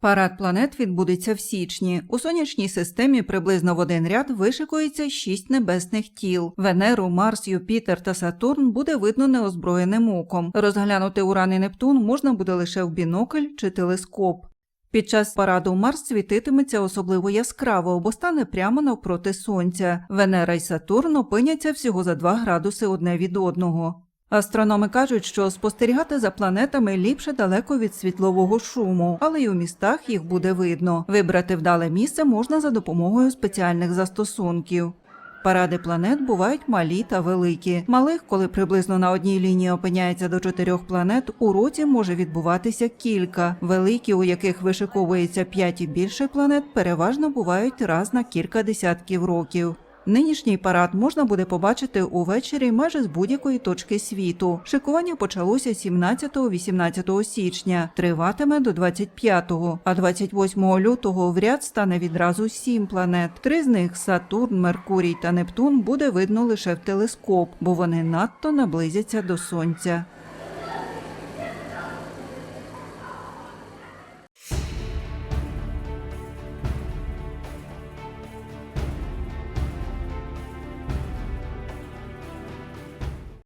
Парад планет відбудеться в січні. У сонячній системі приблизно в один ряд вишикується шість небесних тіл. Венеру, Марс, Юпітер та Сатурн буде видно неозброєним оком. Розглянути Уран і Нептун можна буде лише в бінокль чи телескоп. Під час параду Марс світитиметься особливо яскраво, бо стане прямо навпроти Сонця. Венера й Сатурн опиняться всього за 2 градуси одне від одного. Астрономи кажуть, що спостерігати за планетами ліпше далеко від світлового шуму, але й у містах їх буде видно. Вибрати вдале місце можна за допомогою спеціальних застосунків. Паради планет бувають малі та великі. Малих, коли приблизно на одній лінії опиняється до чотирьох планет, у році може відбуватися кілька. Великі, у яких вишиковується п'ять і більше планет, переважно бувають раз на кілька десятків років. Нинішній парад можна буде побачити увечері майже з будь-якої точки світу. Шикування почалося 17-18 січня, триватиме до 25-го, а 28 лютого в ряд стане відразу сім планет. Три з них Сатурн, Меркурій та Нептун буде видно лише в телескоп, бо вони надто наблизяться до сонця.